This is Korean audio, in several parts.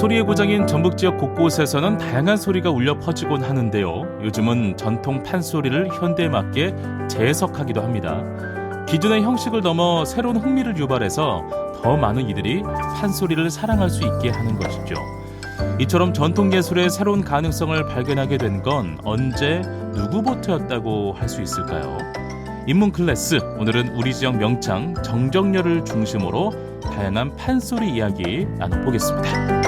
소리의 고장인 전북 지역 곳곳에서는 다양한 소리가 울려 퍼지곤 하는데요. 요즘은 전통 판소리를 현대에 맞게 재해석하기도 합니다. 기존의 형식을 넘어 새로운 흥미를 유발해서 더 많은 이들이 판소리를 사랑할 수 있게 하는 것이죠. 이처럼 전통 예술의 새로운 가능성을 발견하게 된 건 언제 누구부터였다고 할 수 있을까요? 인문 클래스 오늘은 우리 지역 명창 정정렬을 중심으로 다양한 판소리 이야기 나눠보겠습니다.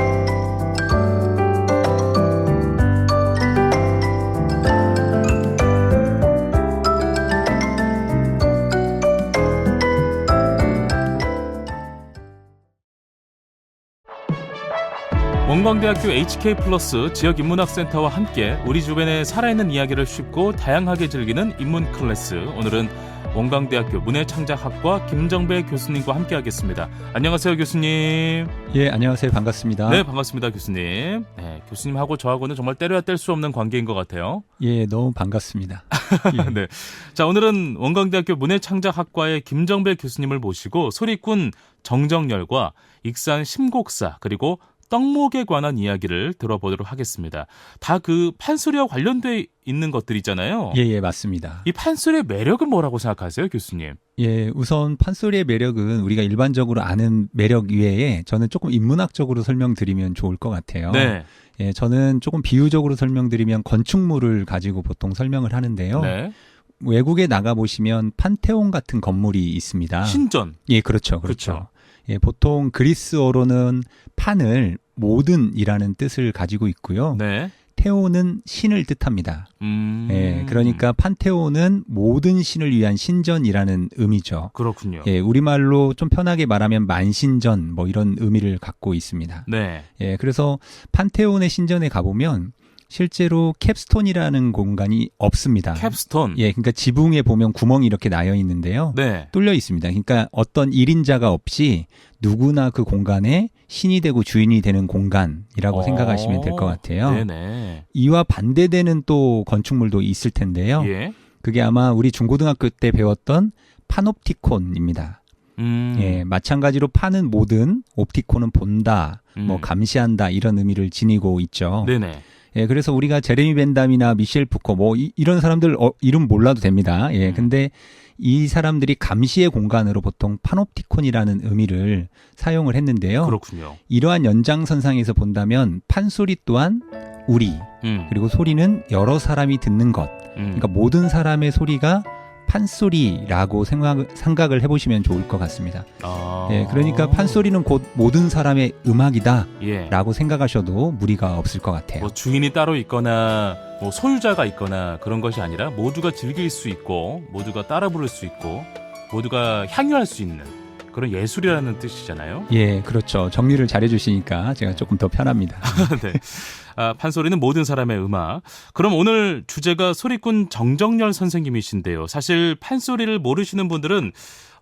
원광대학교 HK 플러스 지역 인문학센터와 함께 우리 주변에 살아있는 이야기를 쉽고 다양하게 즐기는 인문 클래스 오늘은 원광대학교 문해창작학과 김정배 교수님과 함께하겠습니다. 안녕하세요 교수님. 예, 안녕하세요. 반갑습니다. 네 반갑습니다 교수님. 네 교수님하고 저하고는 정말 때려야 뗄 수 없는 관계인 것 같아요. 예, 너무 반갑습니다. 예. 네. 자 오늘은 원광대학교 문해창작학과의 김정배 교수님을 모시고 소리꾼 정정열과 익산 심곡사 그리고 떡목에 관한 이야기를 들어보도록 하겠습니다. 다 그 판소리와 관련돼 있는 것들이잖아요. 예, 예, 맞습니다. 이 판소리의 매력은 뭐라고 생각하세요, 교수님? 예, 우선 판소리의 매력은 우리가 일반적으로 아는 매력 이외에 저는 조금 인문학적으로 설명드리면 좋을 것 같아요. 네. 예, 저는 조금 비유적으로 설명드리면 건축물을 가지고 보통 설명을 하는데요. 네. 외국에 나가 보시면 판테온 같은 건물이 있습니다. 신전. 예, 그렇죠. 그렇죠. 그렇죠. 예, 보통 그리스어로는 판을 모든이라는 뜻을 가지고 있고요. 네. 테오는 신을 뜻합니다. 음. 예, 그러니까 판테온은 모든 신을 위한 신전이라는 의미죠. 그렇군요. 예, 우리말로 좀 편하게 말하면 만신전 뭐 이런 의미를 갖고 있습니다. 네. 예, 그래서 판테온의 신전에 가보면 실제로 캡스톤이라는 공간이 없습니다. 캡스톤. 예, 그러니까 지붕에 보면 구멍이 이렇게 나여 있는데요. 네. 뚫려 있습니다. 그러니까 어떤 1인자가 없이 누구나 그 공간에 신이 되고 주인이 되는 공간이라고 어. 생각하시면 될 것 같아요. 네네. 이와 반대되는 또 건축물도 있을 텐데요. 예. 그게 아마 우리 중고등학교 때 배웠던 파놉티콘입니다. 음. 예, 마찬가지로 파는 모든 옵티콘은 본다, 뭐 음. 감시한다 이런 의미를 지니고 있죠. 네네. 예, 그래서 우리가 제레미 벤담이나 미셸 푸코 뭐 이, 런 사람들 어, 이름 몰라도 됩니다. 예, 음. 근데 이 사람들이 감시의 공간으로 보통 파놉티콘이라는 의미를 사용을 했는데요. 그렇군요. 이러한 연장선상에서 본다면 판소리 또한 우리 음. 그리고 소리는 여러 사람이 듣는 것. 음. 그러니까 모든 사람의 소리가 판소리라고 생각, 생각을 해보시면 좋을 것 같습니다. 아. 예, 그러니까 판소리는 곧 모든 사람의 음악이다라고 예. 생각하셔도 무리가 없을 것 같아요. 뭐 주인이 따로 있거나 뭐 소유자가 있거나 그런 것이 아니라 모두가 즐길 수 있고 모두가 따라 부를 수 있고 모두가 향유할 수 있는 그런 예술이라는 뜻이잖아요. 예, 그렇죠. 정리를 잘해주시니까 제가 조금 더 편합니다. 네. 아, 판소리는 모든 사람의 음악. 그럼 오늘 주제가 소리꾼 정정열 선생님이신데요. 사실 판소리를 모르시는 분들은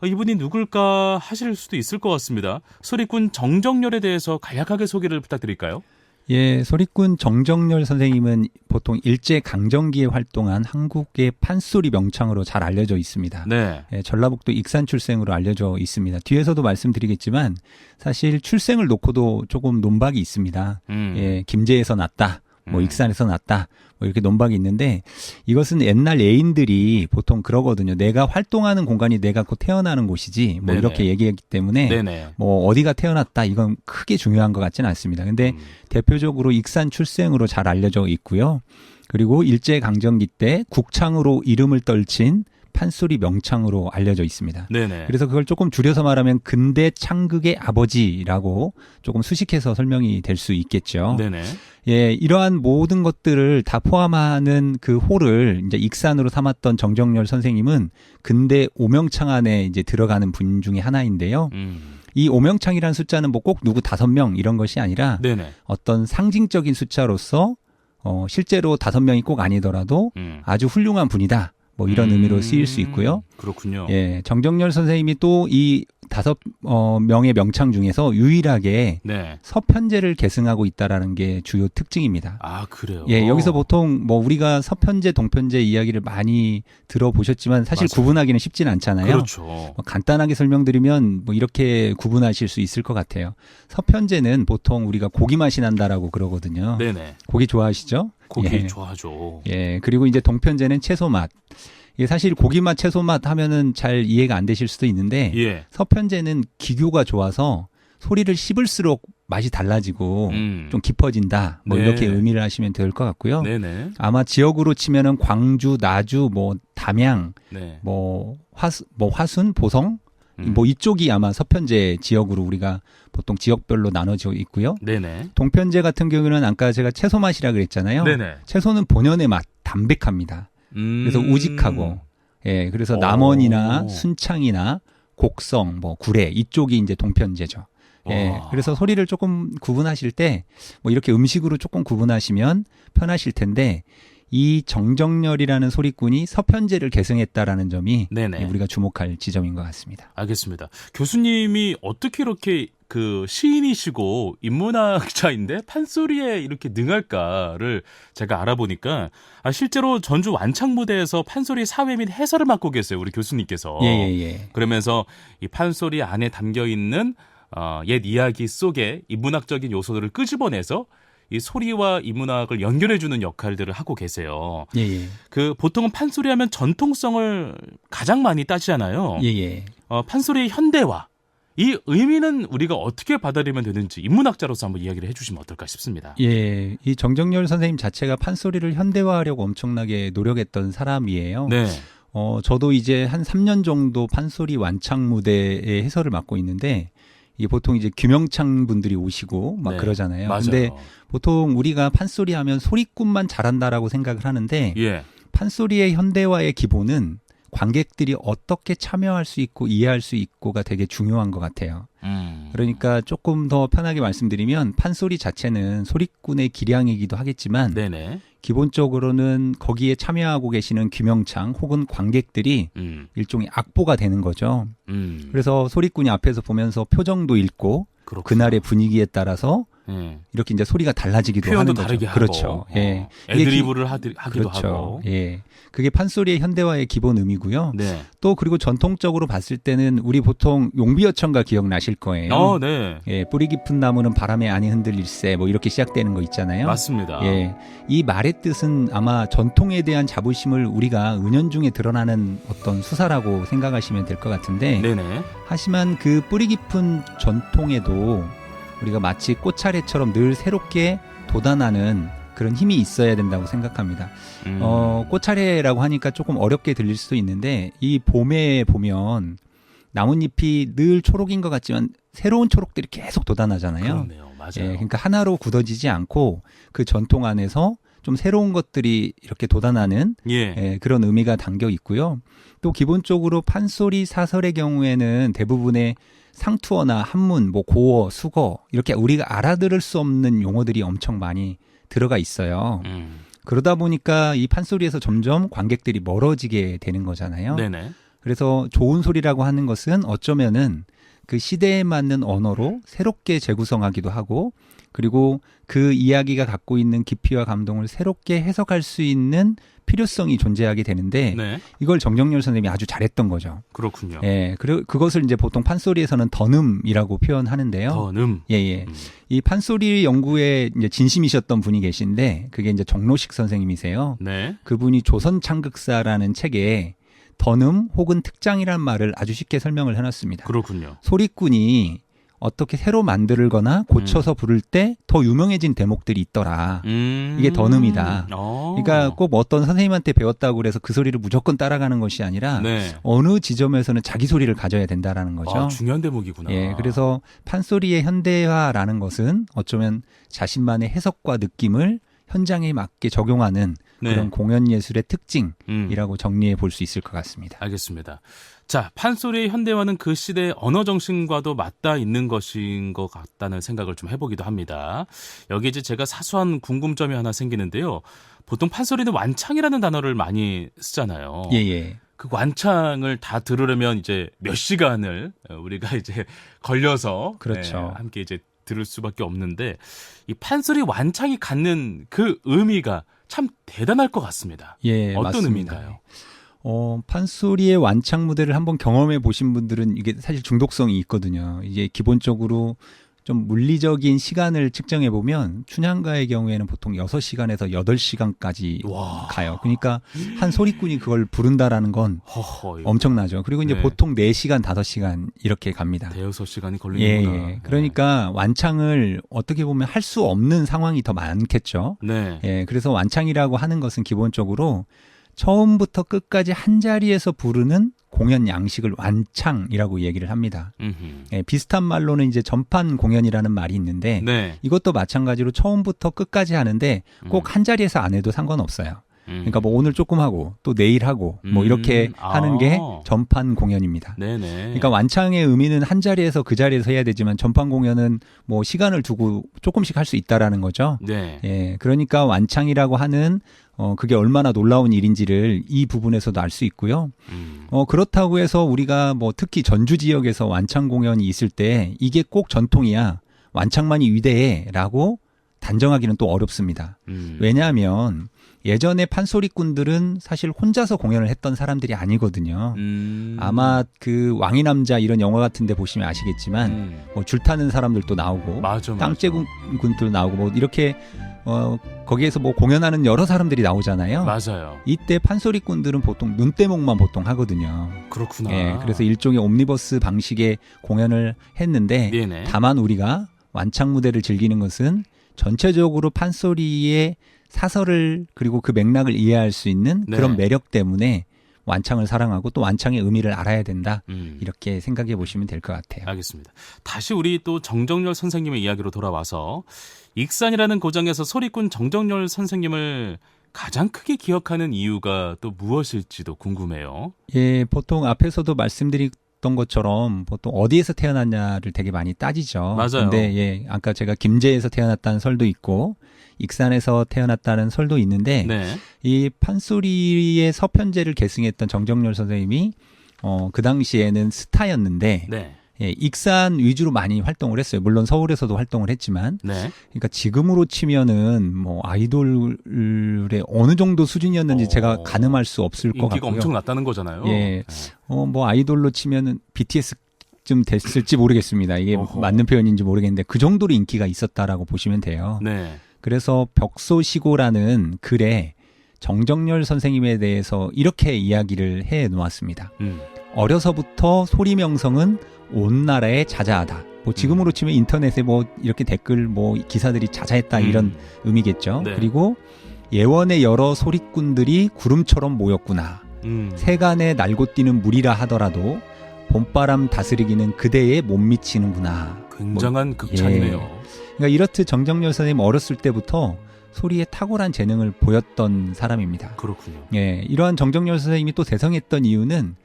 어, 이분이 누굴까 하실 수도 있을 것 같습니다. 소리꾼 정정열에 대해서 간략하게 소개를 부탁드릴까요? 예, 소리꾼 정정열 선생님은 보통 일제 강점기에 활동한 한국의 판소리 명창으로 잘 알려져 있습니다. 네. 예, 전라북도 익산 출생으로 알려져 있습니다. 뒤에서도 말씀드리겠지만 사실 출생을 놓고도 조금 논박이 있습니다. 음. 예, 김제에서 났다. 뭐 음. 익산에서 났다. 뭐 이렇게 논박이 있는데 이것은 옛날 애인들이 보통 그러거든요. 내가 활동하는 공간이 내가 곧 태어나는 곳이지. 뭐 네네. 이렇게 얘기했기 때문에 네네. 뭐 어디가 태어났다 이건 크게 중요한 것 같지는 않습니다. 근데 음. 대표적으로 익산 출생으로 잘 알려져 있고요. 그리고 일제 강점기 때 국창으로 이름을 떨친 판소리 명창으로 알려져 있습니다. 네네. 그래서 그걸 조금 줄여서 말하면 근대 창극의 아버지라고 조금 수식해서 설명이 될 수 있겠죠. 네네. 예, 이러한 모든 것들을 다 포함하는 그 홀을 이제 익산으로 삼았던 정정열 선생님은 근대 오명창 안에 이제 들어가는 분 중에 하나인데요. 음. 이 오명창이라는 숫자는 뭐 꼭 누구 다섯 명 이런 것이 아니라 네네. 어떤 상징적인 숫자로서 어, 실제로 다섯 명이 꼭 아니더라도 음. 아주 훌륭한 분이다. 뭐 이런 음. 의미로 쓰일 수 있고요. 그렇군요. 예, 정정열 선생님이 또 이 다섯 어, 명의 명창 중에서 유일하게 네. 서편제를 계승하고 있다라는 게 주요 특징입니다. 아, 그래요. 예, 여기서 보통 뭐 우리가 서편제, 동편제 이야기를 많이 들어보셨지만 사실 맞아요. 구분하기는 쉽진 않잖아요. 그렇죠. 뭐 간단하게 설명드리면 뭐 이렇게 구분하실 수 있을 것 같아요. 서편제는 보통 우리가 고기 맛이 난다라고 그러거든요. 네, 네. 고기 좋아하시죠? 고기 예. 좋아하죠. 예, 그리고 이제 동편제는 채소 맛. 예, 사실 고기 맛, 채소 맛 하면은 잘 이해가 안 되실 수도 있는데 예. 서편제는 기교가 좋아서 소리를 씹을수록 맛이 달라지고 음. 좀 깊어진다. 뭐 네. 이렇게 의미를 하시면 될 것 같고요. 네, 네. 아마 지역으로 치면은 광주, 나주, 뭐 담양, 네. 뭐 화수, 뭐 화순, 보성, 음. 뭐 이쪽이 아마 서편제 지역으로 우리가 보통 지역별로 나눠져 있고요. 네, 네. 동편제 같은 경우는 아까 제가 채소 맛이라 그랬잖아요. 네, 네. 채소는 본연의 맛, 담백합니다. 음. 그래서 우직하고, 예, 그래서 오. 남원이나 순창이나 곡성, 뭐 구례 이쪽이 이제 동편제죠. 예, 와. 그래서 소리를 조금 구분하실 때 뭐 이렇게 음식으로 조금 구분하시면 편하실 텐데 이 정정열이라는 소리꾼이 서편제를 계승했다라는 점이 네네. 예, 우리가 주목할 지점인 것 같습니다. 알겠습니다. 교수님이 어떻게 이렇게 그 시인이시고 인문학자인데 판소리에 이렇게 능할까를 제가 알아보니까 아, 실제로 전주 완창 무대에서 판소리 사회 및 해설을 맡고 계세요. 우리 교수님께서. 예, 예, 예. 그러면서 이 판소리 안에 담겨 있는 어, 옛 이야기 속에 인문학적인 요소들을 끄집어내서 이 소리와 인문학을 연결해주는 역할들을 하고 계세요. 예, 예. 그 보통은 판소리 하면 전통성을 가장 많이 따지잖아요. 예, 예. 어, 판소리의 현대화. 이 의미는 우리가 어떻게 받아들이면 되는지 인문학자로서 한번 이야기를 해주시면 어떨까 싶습니다. 예, 이 정정열 선생님 자체가 판소리를 현대화하려고 엄청나게 노력했던 사람이에요. 네. 어, 저도 이제 한 3년 정도 판소리 완창 무대의 해설을 맡고 있는데 이게 보통 이제 규명창 분들이 오시고 막 네, 그러잖아요. 맞아요. 근데 보통 우리가 판소리 하면 소리꾼만 잘한다라고 생각을 하는데 예. 판소리의 현대화의 기본은 관객들이 어떻게 참여할 수 있고 이해할 수 있고가 되게 중요한 것 같아요. 음. 그러니까 조금 더 편하게 말씀드리면 판소리 자체는 소리꾼의 기량이기도 하겠지만 네네. 기본적으로는 거기에 참여하고 계시는 규명창 혹은 관객들이 음. 일종의 악보가 되는 거죠. 음. 그래서 소리꾼이 앞에서 보면서 표정도 읽고 그렇구나. 그날의 분위기에 따라서 예. 이렇게 이제 소리가 달라지기도 하는 거죠. 다르게 하고. 그렇죠. 예. 어, 이게 기- 애드리브를 하드, 하기도 그렇죠. 하고. 예. 그게 판소리의 현대화의 기본 의미고요. 네. 또 그리고 전통적으로 봤을 때는 우리 보통 용비어천가 기억나실 거예요. 어, 네. 예, 뿌리 깊은 나무는 바람에 아니 흔들릴세 뭐 이렇게 시작되는 거 있잖아요. 맞습니다. 예, 이 말의 뜻은 아마 전통에 대한 자부심을 우리가 은연중에 드러나는 어떤 수사라고 생각하시면 될 것 같은데 네네. 하지만 그 뿌리 깊은 전통에도 우리가 마치 꽃차례처럼 늘 새롭게 돋아나는 그런 힘이 있어야 된다고 생각합니다. 음. 어, 꽃차례라고 하니까 조금 어렵게 들릴 수도 있는데 이 봄에 보면 나뭇잎이 늘 초록인 것 같지만 새로운 초록들이 계속 돋아나잖아요. 그러네요. 맞아요. 예, 그러니까 하나로 굳어지지 않고 그 전통 안에서 좀 새로운 것들이 이렇게 돋아나는 예. 예, 그런 의미가 담겨 있고요. 또 기본적으로 판소리 사설의 경우에는 대부분의 상투어나 한문, 뭐 고어, 수거 이렇게 우리가 알아들을 수 없는 용어들이 엄청 많이 들어가 있어요. 음. 그러다 보니까 이 판소리에서 점점 관객들이 멀어지게 되는 거잖아요. 네네. 그래서 좋은 소리라고 하는 것은 어쩌면은 그 시대에 맞는 언어로 새롭게 재구성하기도 하고 그리고 그 이야기가 갖고 있는 깊이와 감동을 새롭게 해석할 수 있는 필요성이 존재하게 되는데 네. 이걸 정정열 선생님이 아주 잘했던 거죠. 그렇군요. 예, 그리고 그것을 이제 보통 판소리에서는 더듬이라고 표현하는데요. 더는. 예, 예. 음. 이 판소리 연구에 이제 진심이셨던 분이 계신데 그게 이제 정로식 선생님이세요. 네. 그분이 조선 창극사라는 책에 더듬 혹은 특장이란 말을 아주 쉽게 설명을 해놨습니다. 그렇군요. 소리꾼이 어떻게 새로 만들거나 고쳐서 부를 때 더 유명해진 대목들이 있더라. 음. 이게 더듬이다. 어. 그러니까 꼭 어떤 선생님한테 배웠다고 그래서 그 소리를 무조건 따라가는 것이 아니라 네. 어느 지점에서는 자기 소리를 가져야 된다라는 거죠. 아, 중요한 대목이구나. 예, 그래서 판소리의 현대화라는 것은 어쩌면 자신만의 해석과 느낌을 현장에 맞게 적용하는 네. 그런 공연 예술의 음. 특징이라고 정리해 볼 수 있을 것 같습니다. 알겠습니다. 자, 판소리의 현대화는 그 시대의 언어 정신과도 맞닿아 있는 것인 것 같다는 생각을 좀 해보기도 합니다. 여기 이제 제가 사소한 궁금점이 하나 생기는데요. 보통 판소리는 완창이라는 단어를 많이 쓰잖아요. 예, 예. 그 완창을 다 들으려면 이제 몇 시간을 어, 우리가 이제 걸려서 그렇죠. 예, 함께 이제 들을 수밖에 없는데 이 판소리 완창이 갖는 그 의미가 참 대단할 것 같습니다. 예, 어떤 맞습니다. 의미인가요? 어, 판소리의 완창 무대를 한번 경험해 보신 분들은 이게 사실 중독성이 있거든요. 이게 기본적으로 좀 물리적인 시간을 측정해 보면 춘향가의 경우에는 보통 6시간에서 8시간까지 와. 가요. 그러니까 한 소리꾼이 그걸 부른다라는 건 허허. 엄청나죠. 그리고 이제 네. 보통 4시간, 5시간 이렇게 갑니다. 대여섯 시간이 예, 걸리는구나. 예. 그러니까 완창을 어떻게 보면 할 수 없는 상황이 더 많겠죠. 네. 예, 그래서 완창이라고 하는 것은 기본적으로 처음부터 끝까지 한 자리에서 부르는 공연 양식을 완창이라고 얘기를 합니다. 예, 비슷한 말로는 이제 전판 공연이라는 말이 있는데 네. 이것도 마찬가지로 처음부터 끝까지 하는데 꼭 한 자리에서 안 해도 상관없어요. 음. 그러니까 뭐 오늘 조금 하고 또 내일 하고 뭐 음, 이렇게 아. 하는 게 전판 공연입니다. 네네. 그러니까 완창의 의미는 한 자리에서 그 자리에서 해야 되지만 전판 공연은 뭐 시간을 두고 조금씩 할 수 있다라는 거죠. 네. 예, 그러니까 완창이라고 하는 어 그게 얼마나 놀라운 일인지를 이 부분에서도 알 수 있고요. 음. 어 그렇다고 해서 우리가 뭐 특히 전주 지역에서 완창 공연이 있을 때 이게 꼭 전통이야. 완창만이 위대해 라고 단정하기는 또 어렵습니다. 음. 왜냐하면 예전에 판소리꾼들은 사실 혼자서 공연을 했던 사람들이 아니거든요. 음. 아마 그 왕이 남자 이런 영화 같은데 보시면 아시겠지만 음. 뭐 줄 타는 사람들도 나오고 맞아, 맞아. 땅째군도 나오고 뭐 이렇게 어 거기에서 뭐 공연하는 여러 사람들이 나오잖아요. 맞아요. 이때 판소리꾼들은 보통 눈대목만 보통 하거든요. 그렇구나. 예, 그래서 일종의 옴니버스 방식의 공연을 했는데 네네. 다만 우리가 완창 무대를 즐기는 것은 전체적으로 판소리의 사설을 그리고 그 맥락을 이해할 수 있는 네. 그런 매력 때문에 완창을 사랑하고 또 완창의 의미를 알아야 된다. 음. 이렇게 생각해 보시면 될 것 같아요. 알겠습니다. 다시 우리 또 정정열 선생님의 이야기로 돌아와서 익산이라는 고장에서 소리꾼 정정열 선생님을 가장 크게 기억하는 이유가 또 무엇일지도 궁금해요. 예, 보통 앞에서도 말씀드렸던 것처럼 보통 어디에서 태어났냐를 되게 많이 따지죠. 맞아요. 근데 예, 아까 제가 김제에서 태어났다는 설도 있고 익산에서 태어났다는 설도 있는데 네. 이 판소리의 서편제를 계승했던 정정열 선생님이 어, 그 당시에는 스타였는데 네. 예, 익산 위주로 많이 활동을 했어요. 물론 서울에서도 활동을 했지만 네. 그러니까 지금으로 치면은 뭐 아이돌의 어느 정도 수준이었는지 어. 제가 가늠할 수 없을 것 인기가 같고요. 엄청 났다는 거잖아요. 예. 어, 뭐 아이돌로 치면은 BTS 좀 됐을지 모르겠습니다. 이게 어허. 맞는 표현인지 모르겠는데 그 정도로 인기가 있었다라고 보시면 돼요. 네. 그래서 벽소시고라는 글에 정정열 선생님에 대해서 이렇게 이야기를 해 놓았습니다. 음. 어려서부터 소리 명성은 온 나라에 자자하다. 뭐 지금으로 치면 인터넷에 뭐 이렇게 댓글 뭐 기사들이 자자했다 이런 음. 의미겠죠. 네. 그리고 예원의 여러 소리꾼들이 구름처럼 모였구나. 음. 세간에 날고 뛰는 물이라 하더라도 봄바람 다스리기는 그대에 못 미치는구나. 굉장한 극찬이네요. 그러니까 이렇듯 정정열 선생님 어렸을 때부터 소리에 탁월한 재능을 보였던 사람입니다. 그렇군요. 예, 이러한 정정열 선생님이 또 대성했던 이유는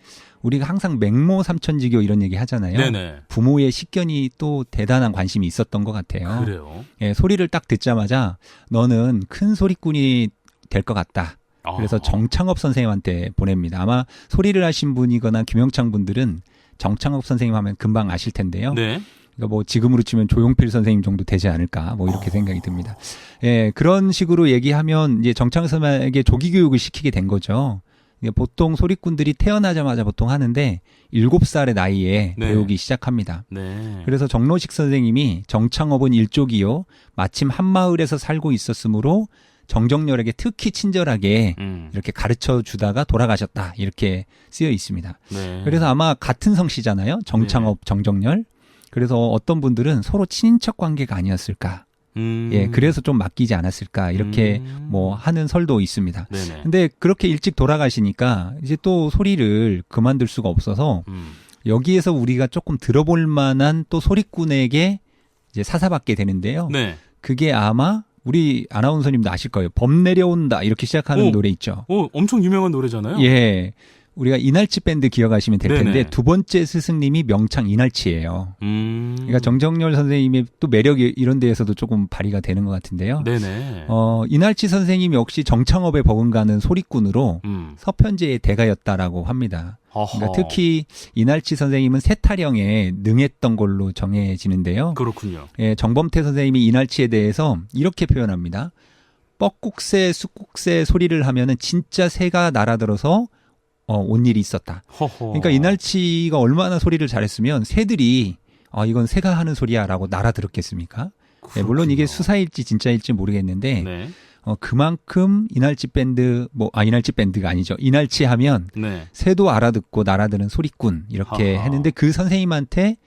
우리가 항상 맹모 삼천지교 이런 얘기 하잖아요. 네네. 부모의 식견이 또 대단한 관심이 있었던 것 같아요. 그래요. 예, 소리를 딱 듣자마자 너는 큰 소리꾼이 될 것 같다. 그래서 아. 정창업 선생님한테 보냅니다. 아마 소리를 하신 분이거나 김영창 분들은 정창업 선생님 하면 금방 아실 텐데요. 네. 그러니까 뭐 지금으로 치면 조용필 선생님 정도 되지 않을까 뭐 이렇게 어. 생각이 듭니다. 예, 그런 식으로 얘기하면 이제 정창 선생에게 조기 교육을 시키게 된 거죠. 이게 보통 소리꾼들이 태어나자마자 보통 하는데 일곱 살의 나이에 네. 배우기 시작합니다. 네. 그래서 정로식 선생님이 정창업은 일족이요 마침 한 마을에서 살고 있었으므로 정정열에게 특히 친절하게 음. 이렇게 가르쳐 주다가 돌아가셨다 이렇게 쓰여 있습니다. 네. 그래서 아마 같은 성씨잖아요. 정창업, 정정열. 그래서 어떤 분들은 서로 친인척 관계가 아니었을까. 음. 예, 그래서 좀 맡기지 않았을까. 이렇게 음. 뭐 하는 설도 있습니다. 네네. 근데 그렇게 일찍 돌아가시니까 이제 또 소리를 그만둘 수가 없어서 음. 여기에서 우리가 조금 들어볼 만한 또 소리꾼에게 이제 사사받게 되는데요. 네. 그게 아마 우리 아나운서님도 아실 거예요. 범 내려온다 이렇게 시작하는 오. 노래 있죠. 오, 엄청 유명한 노래잖아요. 예. 우리가 이날치 밴드 기억하시면 될 텐데 네네. 두 번째 스승님이 명창 이날치예요. 음. 그러니까 정정열 선생님의 또 매력이 이런 데에서도 조금 발휘가 되는 것 같은데요. 네네. 어, 이날치 선생님 역시 정창업에 버금가는 소리꾼으로 음. 서편제의 대가였다라고 합니다. 그러니까 특히 이날치 선생님은 세타령에 능했던 걸로 정해지는데요. 그렇군요. 예, 정범태 선생님이 이날치에 대해서 이렇게 표현합니다. 뻐국새, 쑥국새 소리를 하면은 진짜 새가 날아들어서 어, 온 일이 있었다. 허허. 그러니까 이날치가 얼마나 소리를 잘했으면 새들이 아 이건 새가 하는 소리야라고 날아들었겠습니까? 예, 물론 이게. 수사일지 진짜일지 모르겠는데 네. 어, 그만큼 이날치 밴드 뭐 아 이날치 밴드가 아니죠. 이날치 하면 네. 새도 알아듣고 날아드는 소리꾼 이렇게 아하. 했는데 그 선생님한테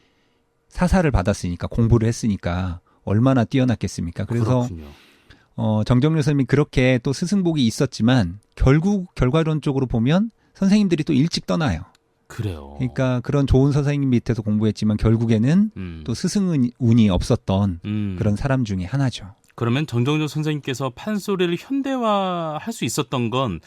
사사를 받았으니까 공부를 했으니까 얼마나 뛰어났겠습니까? 그래서 그렇군요. 어, 정정렬 선생님이 그렇게 또 스승복이 있었지만 결국 결과론적으로 보면 선생님들이 또 일찍 떠나요. 그래요. 그러니까 그런 좋은 선생님 밑에서 공부했지만 결국에는 음. 또 스승은 운이 없었던 음. 그런 사람 중에 하나죠. 그러면 정정조 선생님께서 판소리를 현대화할 수 있었던 건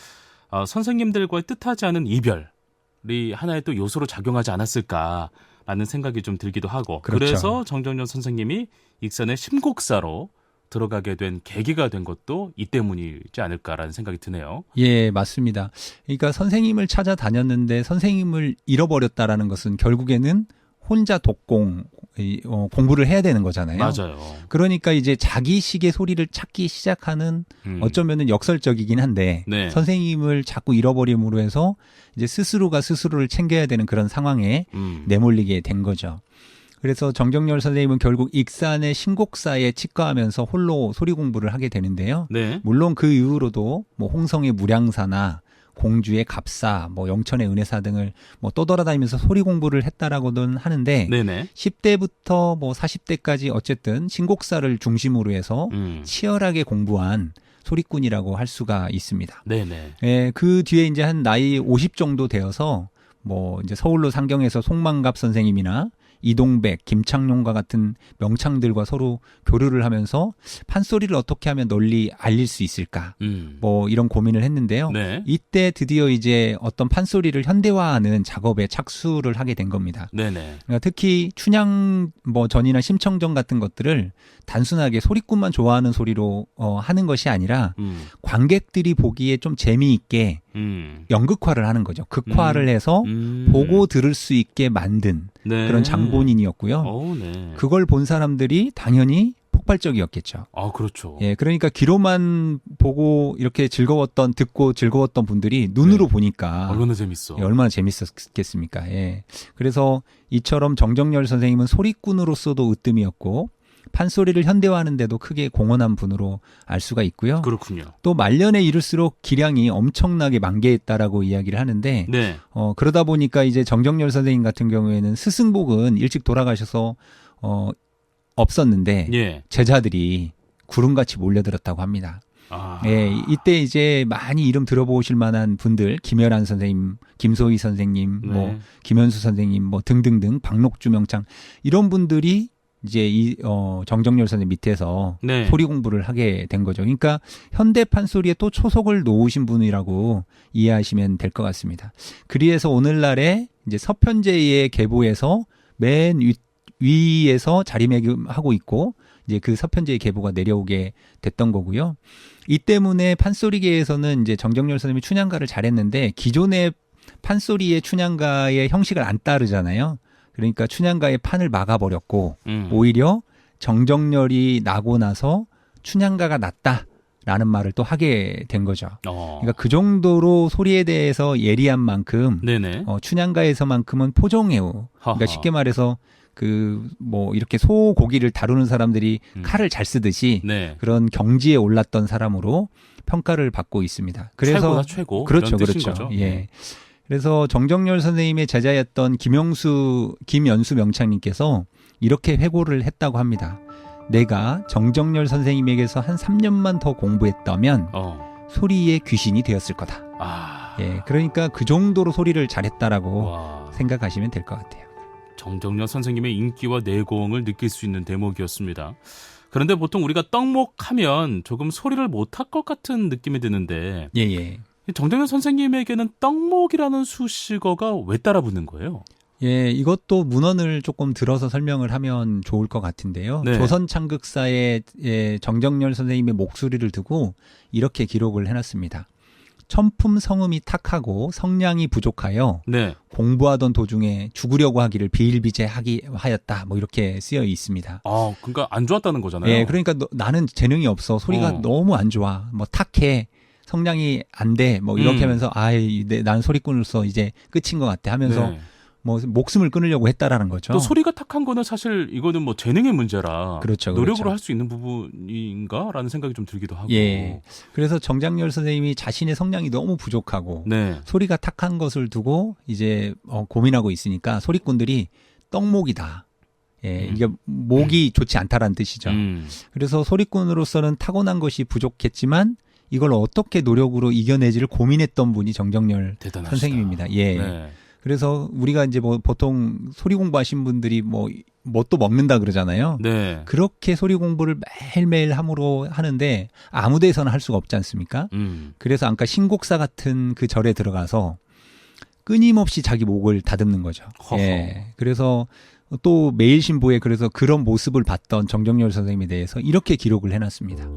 어, 선생님들과의 뜻하지 않은 이별이 하나의 또 요소로 작용하지 않았을까라는 생각이 좀 들기도 하고 그렇죠. 래서 정정조 선생님이 익산의 심곡사로 들어가게 된 계기가 된 것도 이 때문이지 않을까라는 생각이 드네요. 예, 맞습니다. 그러니까 선생님을 찾아다녔는데 선생님을 잃어버렸다라는 것은 결국에는 혼자 독공 이, 어, 공부를 해야 되는 거잖아요. 맞아요. 그러니까 이제 자기식의 소리를 찾기 시작하는 음. 어쩌면은 역설적이긴 한데 네. 선생님을 자꾸 잃어버림으로 해서 이제 스스로가 스스로를 챙겨야 되는 그런 상황에 음. 내몰리게 된 거죠. 그래서 정정열 선생님은 결국 익산의 신곡사에 치과하면서 홀로 소리 공부를 하게 되는데요. 네. 물론 그 이후로도 뭐 홍성의 무량사나 공주의 갑사, 뭐 영천의 은혜사 등을 뭐 떠돌아다니면서 소리 공부를 했다라고는 하는데 네네. 10대부터 뭐 40대까지 어쨌든 신곡사를 중심으로 해서 음. 치열하게 공부한 소리꾼이라고 할 수가 있습니다. 네네. 예, 그 뒤에 이제 한 나이 50 정도 되어서 뭐 이제 서울로 상경해서 송만갑 선생님이나 이동백, 김창룡과 같은 명창들과 서로 교류를 하면서 판소리를 어떻게 하면 널리 알릴 수 있을까? 음. 뭐 이런 고민을 했는데요. 네. 이때 드디어 이제 어떤 판소리를 현대화하는 작업에 착수를 하게 된 겁니다. 네네. 그러니까 특히 춘향 뭐 전이나 심청전 같은 것들을 단순하게 소리꾼만 좋아하는 소리로 어, 하는 것이 아니라 음. 관객들이 보기에 좀 재미있게 음. 연극화를 하는 거죠. 극화를 해서 음. 보고 들을 수 있게 만든 네. 그런 장본인이었고요. 어, 네. 그걸 본 사람들이 당연히 폭발적이었겠죠. 아, 그렇죠. 예, 그러니까 귀로만 보고 이렇게 즐거웠던 듣고 즐거웠던 분들이 눈으로 네. 보니까 얼마나 재밌어. 예, 얼마나 재밌었겠습니까? 예. 그래서 이처럼 정정열 선생님은 소리꾼으로서도 으뜸이었고 판소리를 현대화하는데도 크게 공헌한 분으로 알 수가 있고요. 그렇군요. 또 말년에 이를수록 기량이 엄청나게 만개했다라고 이야기를 하는데 네. 어 그러다 보니까 이제 정정열 선생님 같은 경우에는 스승복은 일찍 돌아가셔서 어 없었는데 예. 제자들이 구름같이 몰려들었다고 합니다. 아. 예, 이때 이제 많이 이름 들어보실 만한 분들, 김열한 선생님, 김소희 선생님, 네. 뭐 김현수 선생님, 뭐 등등등, 박록주 명창 이런 분들이 이제 이 어, 정정열 선생 밑에서 네. 소리 공부를 하게 된 거죠. 그러니까 현대 판소리에 또 초석을 놓으신 분이라고 이해하시면 될 것 같습니다. 그리해서 오늘날에 이제 서편제의 계보에서 맨 위, 위에서 자리매김하고 있고 이제 그 서편제의 계보가 내려오게 됐던 거고요. 이 때문에 판소리계에서는 이제 정정열 선생님이 춘향가를 잘했는데 기존의 판소리의 춘향가의 형식을 안 따르잖아요. 그러니까 춘향가의 판을 막아버렸고 음. 오히려 정정열이 나고 나서 춘향가가 낫다라는 말을 또 하게 된 거죠. 어. 그러니까 그 정도로 소리에 대해서 예리한 만큼 네네. 어, 춘향가에서만큼은 포정해요. 그러니까. 쉽게 말해서 그 뭐 이렇게 소 고기를 다루는 사람들이 음. 칼을 잘 쓰듯이 네. 그런 경지에 올랐던 사람으로 평가를 받고 있습니다. 그래서 최고. 그렇죠, 그렇죠. 거죠. 예. 그래서 정정열 선생님의 제자였던 김영수, 김연수 명창님께서 이렇게 회고를 했다고 합니다. 내가 정정열 선생님에게서 한 3년만 더 공부했다면 어. 소리의 귀신이 되었을 거다. 아. 예, 그러니까 그 정도로 소리를 잘했다라고 와. 생각하시면 될 것 같아요. 정정렬 선생님의 인기와 내공을 느낄 수 있는 대목이었습니다. 그런데 보통 우리가 떡목하면 조금 소리를 못할 것 같은 느낌이 드는데 예, 예. 정정현 선생님에게는 떡목이라는 수식어가 왜 따라붙는 거예요? 예, 이것도 문헌을 조금 들어서 설명을 하면 좋을 것 같은데요. 네. 조선 창극사에 예, 정정열 선생님의 목소리를 두고 이렇게 기록을 해놨습니다. 천품 성음이 탁하고 성량이 부족하여 네. 공부하던 도중에 죽으려고 하기를 비일비재하기 하였다. 뭐 이렇게 쓰여 있습니다. 아, 그러니까 안 좋았다는 거잖아요. 예, 그러니까 너- 나는 재능이 없어. 소리가 어. 너무 안 좋아. 뭐 탁해. 성량이 안 돼. 뭐 이렇게 음. 하면서 아이, 내, 난 소리꾼으로서 이제 끝인 것 같아 하면서 네. 뭐 목숨을 끊으려고 했다라는 거죠. 또 소리가 탁한 거는 사실 이거는 뭐 재능의 문제라 그렇죠, 노력으로 그렇죠. 할수 있는 부분인가라는 생각이 좀 들기도 하고. 예. 그래서 정장열 선생님이 자신의 성량이 너무 부족하고 네. 소리가 탁한 것을 두고 이제 어, 고민하고 있으니까 소리꾼들이 떡목이다. 예, 음. 이게 목이 좋지 않다라는 뜻이죠. 음. 그래서 소리꾼으로서는 타고난 것이 부족했지만 이걸 어떻게 노력으로 이겨내지를 고민했던 분이 정정열 대단하시다. 선생님입니다. 예. 네. 그래서 우리가 이제 뭐 보통 소리 공부하신 분들이 뭐 뭣도 먹는다 그러잖아요. 네. 그렇게 소리 공부를 매일매일 함으로 하는데 아무 데서나 할 수가 없지 않습니까? 음. 그래서 아까 신곡사 같은 그 절에 들어가서 끊임없이 자기 목을 다듬는 거죠. 허허. 예. 그래서 또 매일신보에 그래서 그런 모습을 봤던 정정열 선생님에 대해서 이렇게 기록을 해놨습니다.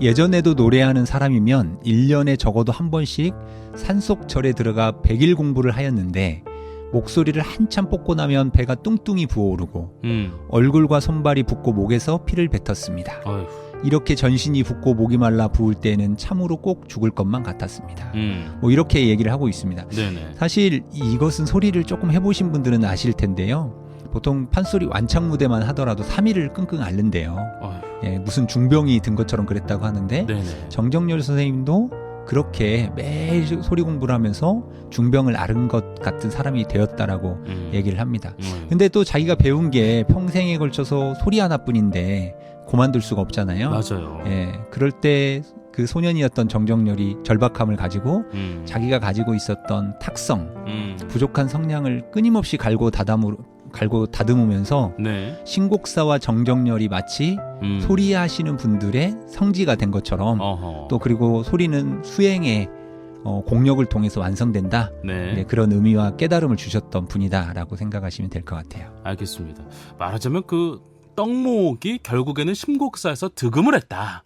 예전에도 노래하는 사람이면 1년에 적어도 한 번씩 산속절에 들어가 백일 공부를 하였는데 목소리를 한참 뽑고 나면 배가 뚱뚱이 부어오르고 음. 얼굴과 손발이 붓고 목에서 피를 뱉었습니다. 어휴. 이렇게 전신이 붓고 목이 말라 부을 때는 참으로 꼭 죽을 것만 같았습니다. 음. 뭐 이렇게 얘기를 하고 있습니다. 네네. 사실 이것은 소리를 조금 해보신 분들은 아실 텐데요. 보통 판소리 완창 무대만 하더라도 3일을 끙끙 앓는데요. 예, 무슨 중병이 든 것처럼 그랬다고 하는데 네네. 정정열 선생님도 그렇게 매일 소리 공부를 하면서 중병을 앓은 것 같은 사람이 되었다라고 음. 얘기를 합니다. 음. 근데 또 자기가 배운 게 평생에 걸쳐서 소리 하나뿐인데 고만둘 수가 없잖아요. 맞아요. 예, 그럴 때 그 소년이었던 정정열이 절박함을 가지고 음. 자기가 가지고 있었던 탁성, 음. 부족한 성량을 끊임없이 갈고 다담으 갈고 다듬으면서 네. 신곡사와 정정열이 마치 음. 소리 하시는 분들의 성지가 된 것처럼 어허. 또 그리고 소리는 수행의 어, 공력을 통해서 완성된다. 네. 네, 그런 의미와 깨달음을 주셨던 분이다라고 생각하시면 될 것 같아요. 알겠습니다. 말하자면 그 떡목이 결국에는 심곡사에서 득음을 했다.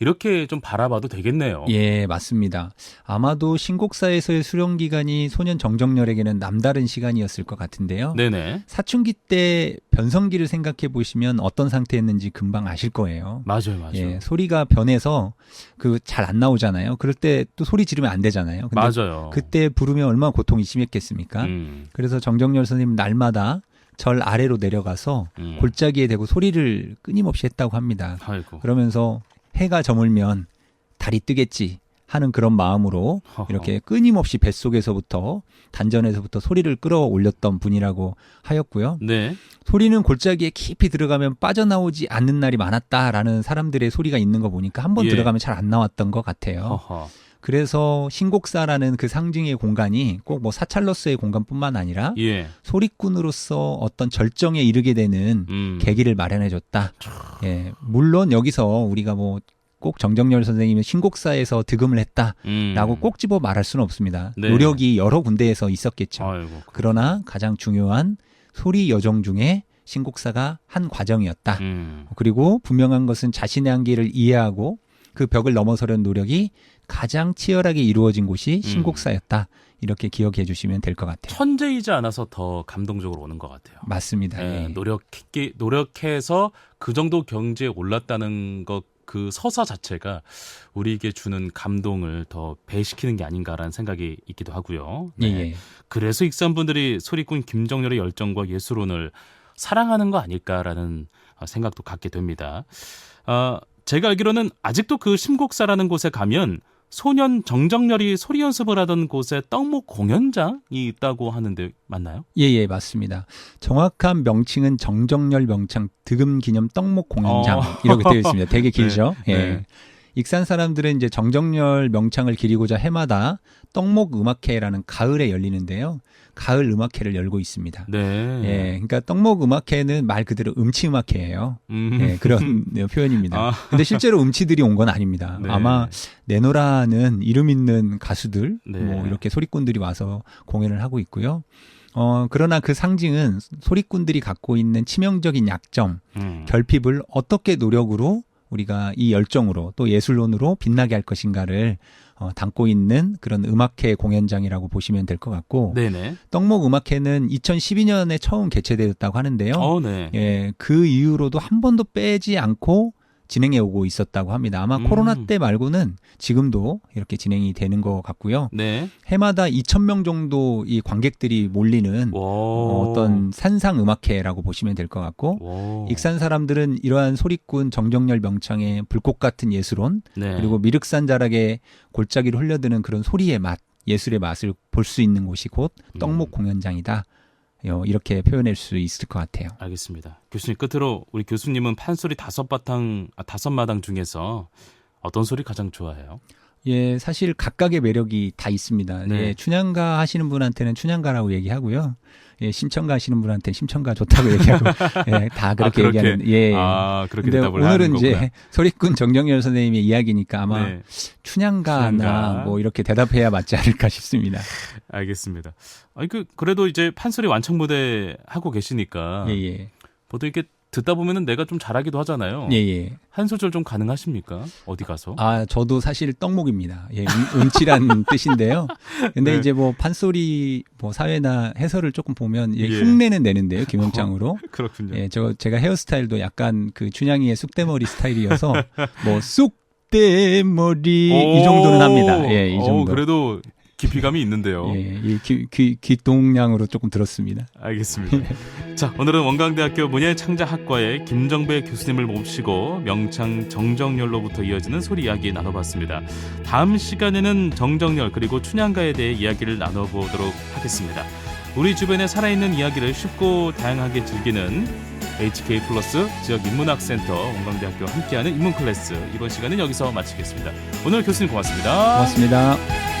이렇게 좀 바라봐도 되겠네요. 예, 맞습니다. 아마도 신곡사에서의 수련 기간이 소년 정정열에게는 남다른 시간이었을 것 같은데요. 네네. 사춘기 때 변성기를 생각해 보시면 어떤 상태였는지 금방 아실 거예요. 맞아요, 맞아요. 예, 소리가 변해서 그 잘 안 나오잖아요. 그럴 때 또 소리 지르면 안 되잖아요. 맞아요. 그때 부르면 얼마나 고통이 심했겠습니까? 음, 그래서 정정열 선생님 날마다 절 아래로 내려가서 음. 골짜기에 대고 소리를 끊임없이 했다고 합니다. 아이고. 그러면서 해가 저물면 달이 뜨겠지 하는 그런 마음으로. 이렇게 끊임없이 뱃속에서부터 단전에서부터 소리를 끌어올렸던 분이라고 하였고요. 네. 소리는 골짜기에 깊이 들어가면 빠져나오지 않는 날이 많았다라는 사람들의 소리가 있는 거 보니까 한번 예. 들어가면 잘 안 나왔던 것 같아요. 허허. 그래서 신곡사라는 그 상징의 공간이 꼭 뭐 사찰로서의 공간뿐만 아니라 예. 소리꾼으로서 어떤 절정에 이르게 되는 음. 계기를 마련해줬다. 예, 물론 여기서 우리가 뭐 꼭 정정열 선생님의 신곡사에서 득음을 했다라고 음. 꼭 집어 말할 수는 없습니다. 네. 노력이 여러 군데에서 있었겠죠. 아이고. 그러나 가장 중요한 소리 여정 중에 신곡사가 한 과정이었다. 음. 그리고 분명한 것은 자신의 한계를 이해하고 그 벽을 넘어서려는 노력이 가장 치열하게 이루어진 곳이 음. 신곡사였다. 이렇게 기억해 주시면 될 것 같아요. 천재이지 않아서 더 감동적으로 오는 것 같아요. 맞습니다. 예, 예. 노력했기, 노력해서 그 정도 경지에 올랐다는 것, 그 서사 자체가 우리에게 주는 감동을 더 배시키는 게 아닌가라는 생각이 있기도 하고요. 예, 네. 예. 그래서 익산 분들이 소리꾼 김정렬의 열정과 예술혼을 사랑하는 거 아닐까라는 어, 생각도 갖게 됩니다. 어, 제가 알기로는 아직도 그 심곡사라는 곳에 가면 소년 정정렬이 소리 연습을 하던 곳에 떡목 공연장이 있다고 하는데 맞나요? 예, 예, 맞습니다. 정확한 명칭은 정정열 명창 득음 기념 떡목 공연장 어. 이렇게 되어 있습니다. 되게 길죠? 네, 예. 네. 익산 사람들은 이제 정정열 명창을 기리고자 해마다 떡목 음악회라는 가을에 열리는데요. 가을 음악회를 열고 있습니다. 네. 예, 그러니까 떡목 음악회는 말 그대로 음치 음악회예요. 음. 예, 그런 표현입니다. 아. 근데 실제로 음치들이 온 건 아닙니다. 네. 아마 내노라는 이름 있는 가수들, 네. 뭐 이렇게 소리꾼들이 와서 공연을 하고 있고요. 어, 그러나 그 상징은 소리꾼들이 갖고 있는 치명적인 약점, 음. 결핍을 어떻게 노력으로 우리가 이 열정으로 또 예술론으로 빛나게 할 것인가를 어, 담고 있는 그런 음악회 공연장이라고 보시면 될 것 같고 네네. 떡목 음악회는 2012년에 처음 개최되었다고 하는데요. 어, 네. 예, 그 이후로도 한 번도 빼지 않고 진행해 오고 있었다고 합니다. 아마 음. 코로나 때 말고는 지금도 이렇게 진행이 되는 것 같고요. 네. 해마다 2,000명 정도 이 관객들이 몰리는 와. 어, 어떤 산상 음악회라고 보시면 될 것 같고 와. 익산 사람들은 이러한 소리꾼 정정열 명창의 불꽃 같은 예술론 네. 그리고 미륵산 자락에 골짜기로 흘려드는 그런 소리의 맛, 예술의 맛을 볼 수 있는 곳이 곧 떡목 음. 공연장이다. 어, 이렇게 표현할 수 있을 것 같아요. 알겠습니다. 교수님 끝으로 우리 교수님은 판소리 다섯 바탕 아, 다섯 마당 중에서 어떤 소리 가장 좋아해요? 예, 사실 각각의 매력이 다 있습니다. 네. 예, 춘향가 하시는 분한테는 춘향가라고 얘기하고요. 예, 심청가 하시는 분한테는 심청가 좋다고 얘기하고, 예, 다 그렇게, 그렇게? 얘기하는, 예. 예. 아 그렇게 근데 오늘은 이제 거구나. 소리꾼 정정열 선생님의 이야기니까 아마 네, 춘향가나 춘향가. 뭐 이렇게 대답해야 맞지 않을까 싶습니다. 알겠습니다. 아니 그 그래도 이제 판소리 완창 무대 하고 계시니까 예, 예. 보통 이렇게 듣다 보면은 내가 좀 잘하기도 하잖아요. 예, 예. 한 소절 좀 가능하십니까? 어디 가서? 아, 저도 사실 떡목입니다. 예, 음, 음치란 뜻인데요. 근데 네. 이제 뭐 판소리 뭐 사회나 해설을 조금 보면 예, 예. 흉내는 내는데요, 김영창으로. 그렇군요. 예, 저 제가 헤어스타일도 약간 그 춘향이의 쑥대머리 스타일이어서 뭐 쑥대머리 이 정도는 합니다. 예, 이 오, 정도. 그래도 깊이감이 있는데요. 예, 이 귀, 귀, 귀동량으로 조금 들었습니다. 알겠습니다. 자, 오늘은 원광대학교 문예창작학과의 김정배 교수님을 모시고 명창 정정열로부터 이어지는 소리 이야기 나눠봤습니다. 다음 시간에는 정정열 그리고 춘향가에 대해 이야기를 나눠보도록 하겠습니다. 우리 주변에 살아있는 이야기를 쉽고 다양하게 즐기는 HK 플러스 지역 인문학센터 원광대학교와 함께하는 인문 클래스 이번 시간은 여기서 마치겠습니다. 오늘 교수님 고맙습니다. 고맙습니다.